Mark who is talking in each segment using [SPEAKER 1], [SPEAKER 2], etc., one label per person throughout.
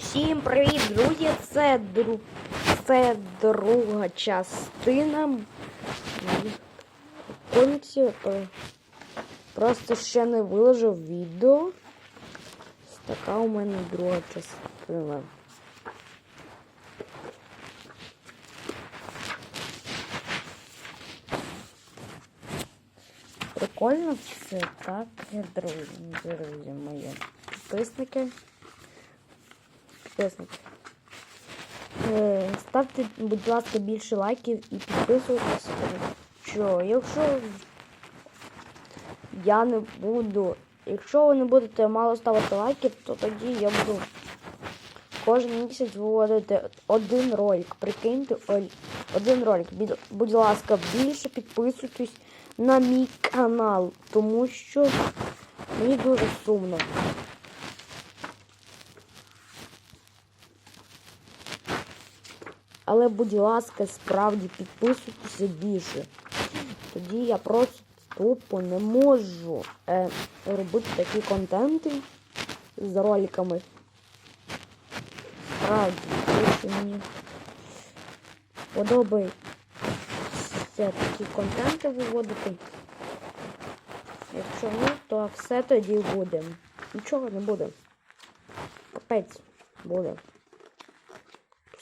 [SPEAKER 1] Всім привіт, друзі! Це, дру... це друга частина. Е, Просто ще не виложив відео. Така у мене друга частина. Прикольно все так, друзі, друзі мої підписники. Підписники. Е, Ставте, будь ласка, більше лайків і підписуйтесь. Що, якщо я не буду. Якщо ви не будете мало ставити лайків, то тоді я буду кожен місяць виводити один ролик. Прикиньте, один ролик. Будь- Будь ласка, більше підписуйтесь на мій канал, тому що мені дуже сумно. Але, будь ласка, справді підписуйтеся більше. Тоді я просто тупо не можу е, робити такі контенти з роликами. Справді, тому що мені подобається такі контенти виводити. Якщо ні, то все тоді буде. Нічого не буде. Капець буде.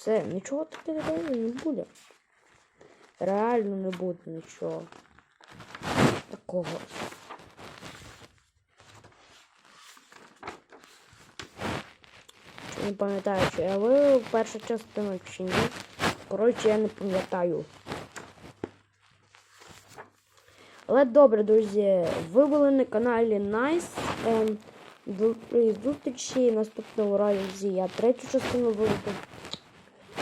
[SPEAKER 1] Все, нічого такого не буде. Реально не буде нічого. Такого. Не пам'ятаю, чи я вивів першу частину чи ні. Коротше, я не пам'ятаю. Але добре, друзі, ви були на каналі Nice. Ем, до зустрічі наступного разі я третю частину виведу.